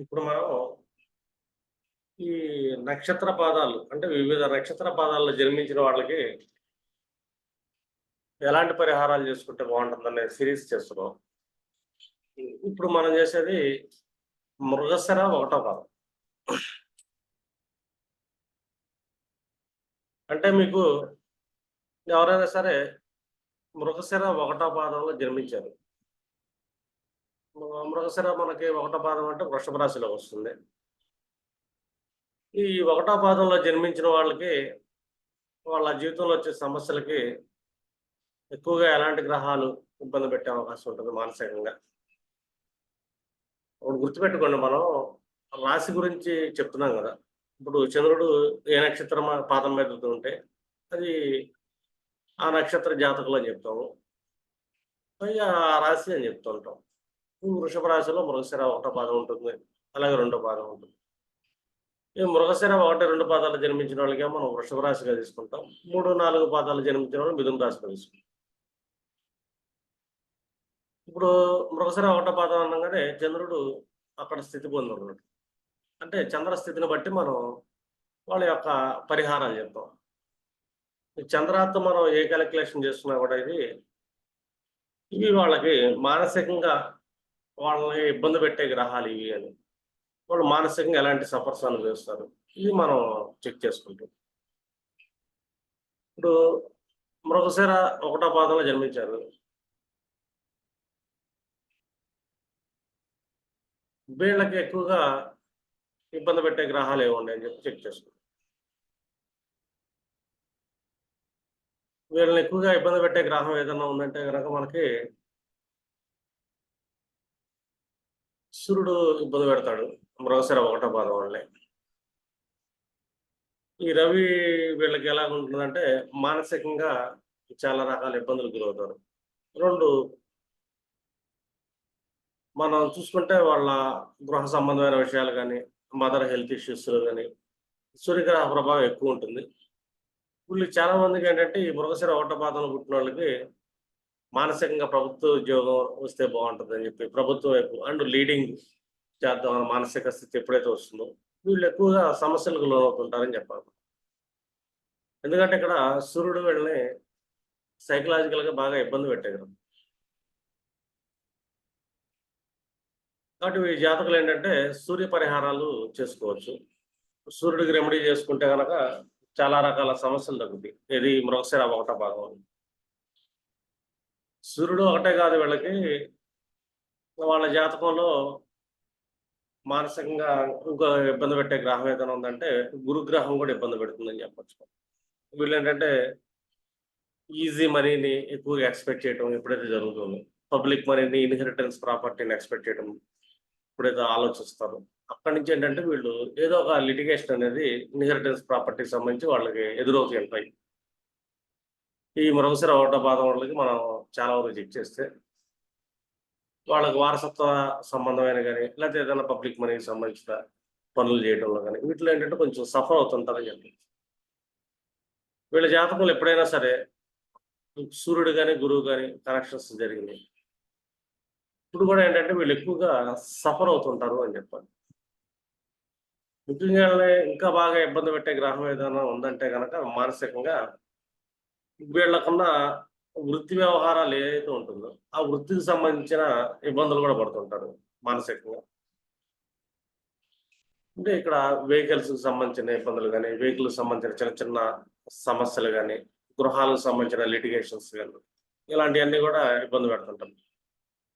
ఇప్పుడు మనం ఈ నక్షత్ర పాదాలు అంటే వివిధ నక్షత్ర పాదాల్లో జన్మించిన వాళ్ళకి ఎలాంటి పరిహారాలు చేసుకుంటే బాగుంటుందనే సిరీస్ చేస్తున్నాం. ఇప్పుడు మనం చేసేది మృగశర ఒకటో పాదం. అంటే మీకు ఎవరైనా సరే మృగశిర ఒకటో పాదంలో జన్మించారు. మృగశిర మనకి ఒకటో పాదం అంటే వృషభ రాశిలో వస్తుంది. ఈ ఒకటో పాదంలో జన్మించిన వాళ్ళకి వాళ్ళ జీవితంలో వచ్చే సమస్యలకి ఎక్కువగా ఎలాంటి గ్రహాలు ఇబ్బంది పెట్టే అవకాశం ఉంటుంది మానసికంగా. ఇప్పుడు గుర్తుపెట్టుకోండి మనం రాశి గురించి చెప్తున్నాం కదా. ఇప్పుడు చంద్రుడు ఏ నక్షత్రం పాదం మీద ఉంటే అది ఆ నక్షత్ర జాతకులు అని చెప్తాము. పైగా ఆ రాశి అని చెప్తూ ఉంటాం వృషభ రాశిలో మృగశిర ఒకటో పాదం ఉంటుంది. అలాగే రెండో పాదం ఉంటుంది. ఈ మృగశిర ఒకటి రెండు పాదాలు జన్మించిన వాళ్ళకే మనం వృషభ రాశిగా తీసుకుంటాం. మూడు నాలుగు పాదాలు జన్మించిన వాళ్ళు మిథున రాశిగా తీసుకుంటాం. ఇప్పుడు మృగశిర ఒకటో పాదం అనగానే చంద్రుడు అక్కడ స్థితి పొంది ఉన్నాడు అంటే చంద్ర స్థితిని బట్టి మనం వాళ్ళ యొక్క పరిహారాలు చెప్తాం. ఈ చంద్రాత్మ మనం ఏ క్యాలిక్యులేషన్ చేస్తున్నా కూడా ఇది ఇవి వాళ్ళకి మానసికంగా వాళ్ళని ఇబ్బంది పెట్టే గ్రహాలు ఇవి అని. వాళ్ళు మానసికంగా ఎలాంటి సఫర్స్ అనుభవిస్తారు ఇది మనం చెక్ చేసుకుంటాం. ఇప్పుడు మృగశిర ఒకటో పాదంలో జన్మించారు. వీళ్ళకి ఎక్కువగా ఇబ్బంది పెట్టే గ్రహాలు ఏమున్నాయి అని చెప్పి చెక్ చేసుకుంటాం. వీళ్ళని ఎక్కువగా ఇబ్బంది పెట్టే గ్రహం ఏదైనా ఉందంటే కనుక మనకి సూర్యుడు ఇబ్బంది పెడతాడు. మృగశిర ఒకటో పాదం వాళ్ళని. ఈ రవి వీళ్ళకి ఎలా ఉంటుందంటే మానసికంగా చాలా రకాల ఇబ్బందులు గురవుతారు. రెండు మనం చూసుకుంటే వాళ్ళ గృహ సంబంధమైన విషయాలు కానీ మదర్ హెల్త్ ఇష్యూస్ కానీ సూర్యగ్రహ ప్రభావం ఎక్కువ ఉంటుంది. వీళ్ళు చాలా మందికి ఏంటంటే ఈ మృగశిర ఓటపాతంలో పుట్టిన వాళ్ళకి మానసికంగా ప్రభుత్వ ఉద్యోగం వస్తే బాగుంటుంది అని చెప్పి ప్రభుత్వం వైపు అండ్ లీడింగ్ చేద్దాం మానసిక స్థితి ఎప్పుడైతే వస్తుందో వీళ్ళు ఎక్కువగా సమస్యలకు లోనవుతుంటారని చెప్పాలి. ఎందుకంటే ఇక్కడ సూర్యుడు వీళ్ళని సైకలాజికల్గా బాగా ఇబ్బంది పెట్టగలరు కాబట్టి ఈ జాతకులు ఏంటంటే సూర్య పరిహారాలు చేసుకోవచ్చు. సూర్యుడికి రెమెడీ చేసుకుంటే కనుక చాలా రకాల సమస్యలు తగ్గుతాయి. ఇది మృగశిర ఒకట భాగం సూర్యుడు ఒకటే కాదు వీళ్ళకి. వాళ్ళ జాతకంలో మానసికంగా ఇంకో ఇబ్బంది పెట్టే గ్రహం ఏదైనా ఉందంటే గురుగ్రహం కూడా ఇబ్బంది పెడుతుందని చెప్పచ్చు. వీళ్ళు ఏంటంటే ఈజీ మనీని ఎక్కువగా ఎక్స్పెక్ట్ చేయడం ఎప్పుడైతే జరుగుతుందో పబ్లిక్ మనీని ఇన్హెరిటెన్స్ ప్రాపర్టీని ఎక్స్పెక్ట్ చేయడం ఎప్పుడైతే ఆలోచిస్తారు అక్కడి నుంచి ఏంటంటే వీళ్ళు ఏదో ఒక లిటిగేషన్ అనేది ఇన్హెరిటెన్స్ ప్రాపర్టీకి సంబంధించి వాళ్ళకి ఎదురవుతూ ఉంటాయి. ఈ మరొకసారి ఓట పాదం వాళ్ళకి మనం చాలా వరకు చెక్ చేస్తే వాళ్ళకి వారసత్వ సంబంధమైన కానీ లేకపోతే ఏదైనా పబ్లిక్ మనీకి సంబంధించిన పనులు చేయడంలో కానీ వీటిలో ఏంటంటే కొంచెం సఫర్ అవుతుంటారని చెప్పి వీళ్ళ జాతకంలో ఎప్పుడైనా సరే సూర్యుడు కానీ గురువు కానీ కనెక్షన్స్ జరిగినాయి. ఇప్పుడు కూడా ఏంటంటే వీళ్ళు ఎక్కువగా సఫర్ అవుతుంటారు అని చెప్పాలి ముఖ్యంగా ఇంకా బాగా ఇబ్బంది పెట్టే గ్రహం ఏదైనా ఉందంటే కనుక మానసికంగా వీళ్ళకున్న వృత్తి వ్యవహారాలు ఏదైతే ఉంటుందో ఆ వృత్తికి సంబంధించిన ఇబ్బందులు కూడా పడుతుంటారు మానసికంగా. అంటే ఇక్కడ వెహికల్స్ సంబంధించిన ఇబ్బందులు కానీ వెహికల్ సంబంధించిన చిన్న చిన్న సమస్యలు కానీ గృహాలకు సంబంధించిన లిటిగేషన్స్ కానీ ఇలాంటివన్నీ కూడా ఇబ్బంది పెడుతుంటారు.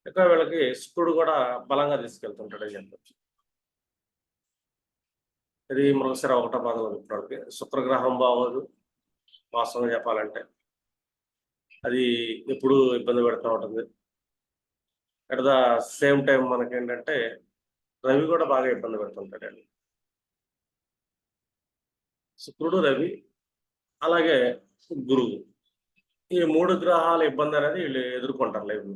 ఎక్కువ వీళ్ళకి శుక్రుడు కూడా బలంగా తీసుకెళ్తుంటాడు చెప్పచ్చు. ఇది మృగశిర ఒకటో పాదంలో చెప్పడానికి. శుక్రగ్రహం బాగోదు. వాస్తవంగా చెప్పాలంటే అది ఎప్పుడు ఇబ్బంది పెడుతూ ఉంటుంది. అట్ ద సేమ్ టైం మనకి ఏంటంటే రవి కూడా బాగా ఇబ్బంది పెడుతుంటాడండి. శుక్రుడు రవి అలాగే గురువు. ఈ మూడు గ్రహాల ఇబ్బంది అనేది వీళ్ళు ఎదుర్కొంటారు లేదు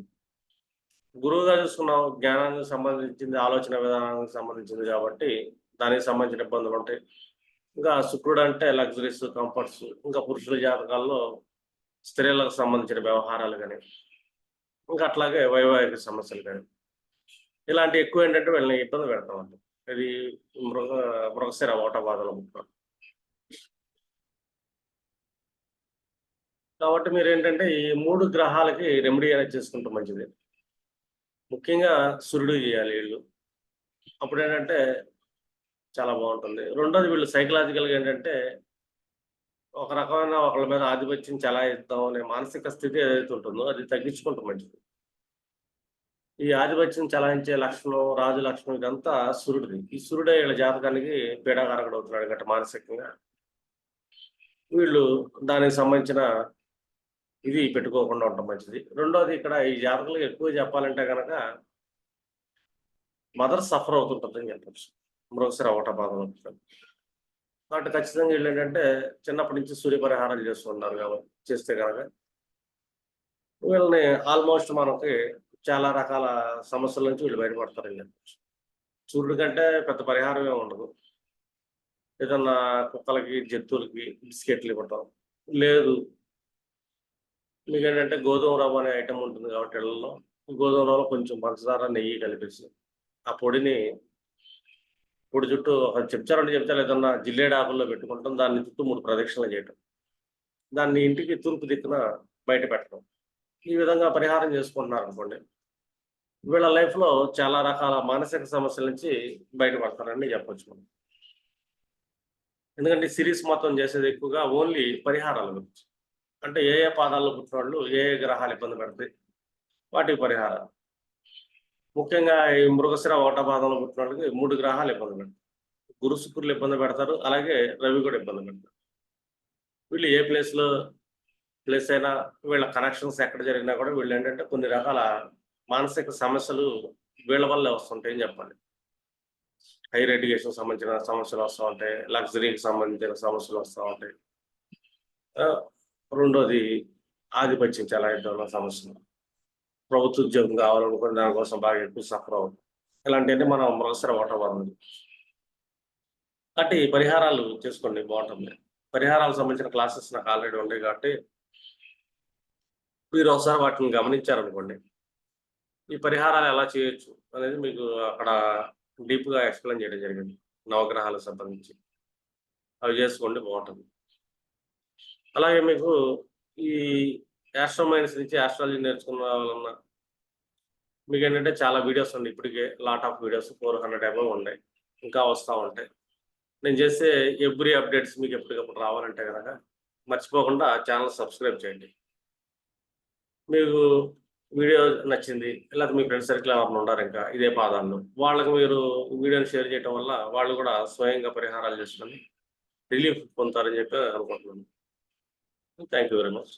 గురువుగా చూసుకున్నాం జ్ఞానానికి సంబంధించింది ఆలోచన విధానానికి సంబంధించింది కాబట్టి దానికి సంబంధించిన ఇబ్బందులు ఉంటాయి. ఇంకా శుక్రుడు అంటే లగ్జరీస్ కంఫర్ట్స్ ఇంకా పురుషుల జాతకాల్లో స్త్రీలకు సంబంధించిన వ్యవహారాలు కానీ ఇంకా అట్లాగే వైవాహిక సమస్యలు కానీ ఇలాంటి ఎక్కువ ఏంటంటే వీళ్ళని ఇబ్బంది పెడతాం అండి ఇది మృగ మృగశిర ఓట బాధలు ముఖ్యం కాబట్టి మీరు ఏంటంటే ఈ మూడు గ్రహాలకి రెమెడీ అనేది చేసుకుంటే మంచిది. ముఖ్యంగా సూర్యుడు చేయాలి వీళ్ళు. అప్పుడు ఏంటంటే చాలా బాగుంటుంది. రెండోది వీళ్ళు సైకలాజికల్గా ఏంటంటే ఒక రకమైన ఒకళ్ళ మీద ఆధిపత్యం చెలాయిద్దాం అనే మానసిక స్థితి ఏదైతే ఉంటుందో అది తగ్గించుకుంటే మంచిది ఈ ఆధిపత్యం చలాయించే లక్షణం రాజు లక్షణం ఇదంతా సూర్యుడిది ఈ సూర్యుడే వీళ్ళ జాతకానికి పీడాకారకుడు అవుతున్నాడు గట్ట మానసికంగా. వీళ్ళు దానికి సంబంధించిన ఇది పెట్టుకోకుండా ఉండటం మంచిది. రెండోది ఇక్కడ ఈ జాతకులకు ఎక్కువ చెప్పాలంటే కనుక మదర్ సఫర్ అవుతుంటుందని చెప్పచ్చు. మృగశిర ఒకట బాధ కాబట్టి ఖచ్చితంగా వీళ్ళు ఏంటంటే చిన్నప్పటి నుంచి సూర్యపరిహారాలు చేస్తున్నారు కాబట్టి చేస్తే కనుక వీళ్ళని ఆల్మోస్ట్ మనకి చాలా రకాల సమస్యల నుంచి వీళ్ళు బయటపడతారు చెప్పచ్చు సూర్యుడి కంటే పెద్ద పరిహారం ఏమి ఉండదు. ఏదన్నా కుక్కలకి జంతువులకి బిస్కెట్లు ఇవ్వటం. లేదు. మీకు ఏంటంటే గోధుమ రవ్వ అనే ఐటమ్ ఉంటుంది కాబట్టి ఇళ్ళలో గోధుమ రవ్వలో కొంచెం పంచదార నెయ్యి కలిపేసి ఆ పొడిని మూడు చుట్టూ ఒక చెప్చారంటే చెప్తారు ఏదన్నా జిల్లేడు ఆకుల్లో పెట్టుకుంటాం దాన్ని చుట్టూ మూడు ప్రదక్షిణలు చేయటం. దాన్ని ఇంటికి తూర్పు దిక్కున బయట పెట్టడం. ఈ విధంగా పరిహారం చేసుకుంటున్నారు అనుకోండి. వీళ్ళ లైఫ్లో చాలా రకాల మానసిక సమస్యల నుంచి బయటపడతారని చెప్పొచ్చు మనం. ఎందుకంటే సిరీస్ మొత్తం చేసేది ఎక్కువగా ఓన్లీ పరిహారాల గురించి. అంటే ఏ ఏ పాదాల్లో పుట్టిన వాళ్ళు ఏ ఏ గ్రహాలు ఇబ్బంది పెడతాయి వాటికి పరిహారాలు ముఖ్యంగా ఈ మృగశిర ఒకటో పాదంలో పుట్టిన వాళ్ళకి మూడు గ్రహాలు ఇబ్బంది పెడతారు గురు శుక్రులు ఇబ్బంది పెడతారు. అలాగే రవి కూడా ఇబ్బంది పెడతారు. వీళ్ళు ఏ ప్లేస్లో ప్లేస్ అయినా వీళ్ళ కనెక్షన్స్ ఎక్కడ జరిగినా కూడా వీళ్ళు ఏంటంటే కొన్ని రకాల మానసిక సమస్యలు వీళ్ళ వల్లే వస్తుంటాయని చెప్పాలి. హైర్ ఎడ్యుకేషన్ సంబంధించిన సమస్యలు వస్తూ ఉంటాయి. లగ్జరీకి సంబంధించిన సమస్యలు వస్తూ ఉంటాయి. రెండోది ఆధిపత్యం చాలా ఇద్దరు సమస్యలు. ప్రభుత్వ ఉద్యోగం కావాలనుకుని దానికోసం బాగా ఎక్కువ సఫర్ అవుతుంది ఇలాంటివన్నీ మనం మరోసారి ఓటవరం కాబట్టి పరిహారాలు చేసుకోండి బాగుంటుంది పరిహారాలకు సంబంధించిన క్లాసెస్ నాకు ఆల్రెడీ ఉన్నాయి కాబట్టి మీరు ఒకసారి వాటిని గమనించారనుకోండి. ఈ పరిహారాలు ఎలా చేయొచ్చు అనేది మీకు అక్కడ డీప్గా ఎక్స్ప్లెయిన్ చేయడం జరిగింది. నవగ్రహాలకు సంబంధించి. అవి చేసుకోండి బాగుంటుంది అలాగే మీకు ఈ యాస్ట్రోమైన్స్ నుంచి ఆస్ట్రాలజీ నేర్చుకున్న వాళ్ళన్నా. మీకు ఏంటంటే చాలా వీడియోస్ ఉన్నాయి ఇప్పటికే lot of videos four hundred above ఉన్నాయి. ఇంకా వస్తూ ఉంటాయి. నేను చేసే ఎవ్రీ అప్డేట్స్ మీకు ఎప్పటికప్పుడు రావాలంటే కనుక మర్చిపోకుండా ఛానల్ సబ్స్క్రైబ్ చేయండి. మీకు వీడియో నచ్చింది లేకపోతే మీ ఫ్రెండ్ సర్కిల్ ఎవరిని ఉన్నారు ఇంకా ఇదే పాదాల్లో. వాళ్ళకి మీరు వీడియోని షేర్ చేయడం వల్ల వాళ్ళు కూడా స్వయంగా పరిహారాలు చేసుకొని రిలీఫ్ పొందుతారని చెప్పి అనుకుంటున్నాను. Thank you very much